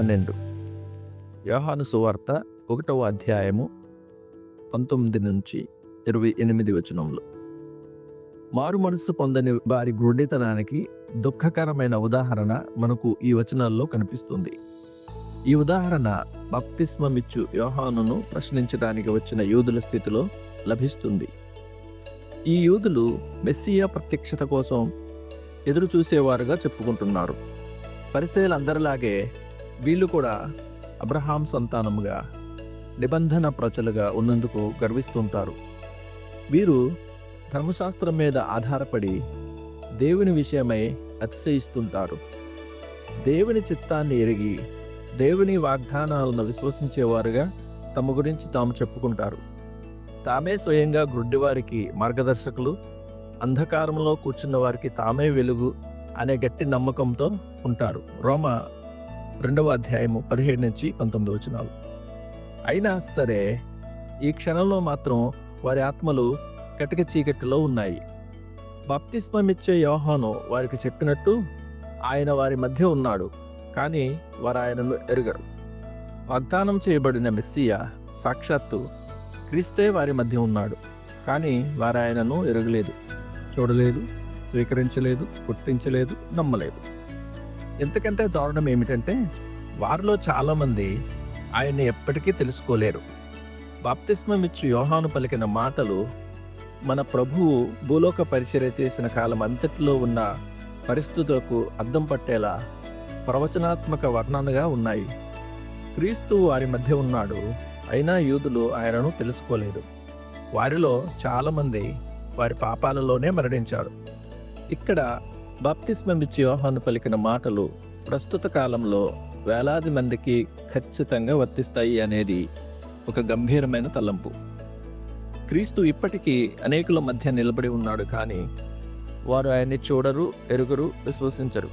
పన్నెండు. యోహాను సువార్త ఒకటవ అధ్యాయము పంతొమ్మిది నుంచి ఇరవై ఎనిమిది వచనంలో మారు మనస్సు పొందని వారి గుడ్డితనానికి దుఃఖకరమైన ఉదాహరణ మనకు ఈ వచనాల్లో కనిపిస్తుంది. ఈ ఉదాహరణ బప్తిస్మమిచ్చు యోహానును ప్రశ్నించడానికి వచ్చిన యూదుల స్థితిలో లభిస్తుంది. ఈ యూదులు మెస్సియా ప్రత్యక్షత కోసం ఎదురు చూసేవారుగా చెప్పుకుంటున్నారు. పరిచయలందరిలాగే వీళ్ళు కూడా అబ్రహాం సంతానముగా నిబంధన ప్రజలుగా ఉన్నందుకు గర్విస్తుంటారు. వీరు ధర్మశాస్త్రం మీద ఆధారపడి దేవుని విషయమై అతిశయిస్తుంటారు. దేవుని చిత్తాన్ని ఎరిగి దేవుని వాగ్దానాలను విశ్వసించేవారుగా తమ గురించి తాము చెప్పుకుంటారు. తామే స్వయంగా గుడ్డివారికి మార్గదర్శకులు అంధకారంలో కూర్చున్న వారికి తామే వెలుగు అనే గట్టి నమ్మకంతో ఉంటారు. రోమ రెండవ అధ్యాయము పదిహేడు నుంచి పంతొమ్మిది వచనాలు. అయినా సరే ఈ క్షణంలో మాత్రం వారి ఆత్మలు కటిక చీకటిలో ఉన్నాయి. బప్తిస్మమిచ్చే యోహాను వారికి చెప్పినట్టు ఆయన వారి మధ్య ఉన్నాడు కానీ వారు ఆయనను ఎరుగరు. వాగ్దానం చేయబడిన మెస్సియా సాక్షాత్తు క్రీస్తే వారి మధ్య ఉన్నాడు కానీ వారు ఆయనను ఎరగలేదు. చూడలేదు స్వీకరించలేదు గుర్తించలేదు నమ్మలేదు. ఎంతకంటే దారుణం ఏమిటంటే వారిలో చాలామంది ఆయన్ని ఎప్పటికీ తెలుసుకోలేరు. బాప్తిస్మమిచ్చు యోహాను పలికిన మాటలు మన ప్రభువు భూలోక పరిచర్య చేసిన కాలం అంతటిలో ఉన్న పరిస్థితులకు అద్దం పట్టేలా ప్రవచనాత్మక వర్ణనగా ఉన్నాయి. క్రీస్తు వారి మధ్య ఉన్నాడు అయినా యూదులు ఆయనను తెలుసుకోలేదు. వారిలో చాలామంది వారి పాపాలలోనే మరణించారు. ఇక్కడ బప్తిస్మమిచ్చి యోహాను పలికిన మాటలు ప్రస్తుత కాలంలో వేలాది మందికి ఖచ్చితంగా వర్తిస్తాయి అనేది ఒక గంభీరమైన తలంపు. క్రీస్తు ఇప్పటికీ అనేకుల మధ్య నిలబడి ఉన్నాడు కానీ వారు ఆయన్ని చూడరు ఎరుగురు విశ్వసించరు.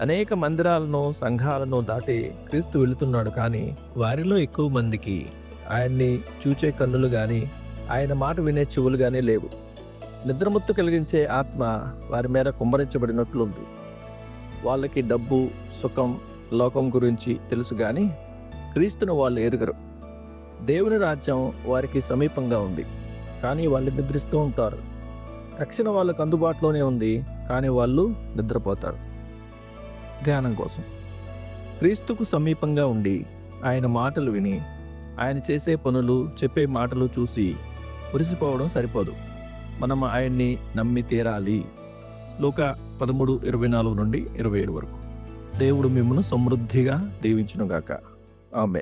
అనేక మందిరాలను సంఘాలను దాటి క్రీస్తు వెళుతున్నాడు కానీ వారిలో ఎక్కువ మందికి ఆయన్ని చూచే కన్నులు కానీ ఆయన మాట వినే చెవులు కానీ లేవు. నిద్రముత్తు కలిగించే ఆత్మ వారి మీద కుమ్మరించబడినట్లుంది. వాళ్ళకి డబ్బు సుఖం లోకం గురించి తెలుసు కానీ క్రీస్తును వాళ్ళు ఎరుగరు. దేవుని రాజ్యం వారికి సమీపంగా ఉంది కానీ వాళ్ళు నిద్రిస్తూ ఉంటారు. రక్షణ వాళ్ళకు అందుబాటులోనే ఉంది కానీ వాళ్ళు నిద్రపోతారు. ధ్యానం కోసం. క్రీస్తుకు సమీపంగా ఉండి ఆయన మాటలు విని ఆయన చేసే పనులు చెప్పే మాటలు చూసి మురిసిపోవడం సరిపోదు. మనం ఆయన్ని నమ్మి తీరాలి. లోక పదమూడు ఇరవై నాలుగు నుండి ఇరవై ఏడు వరకు. దేవుడు మిమ్మల్ని సమృద్ధిగా దీవించునుగాక. ఆమె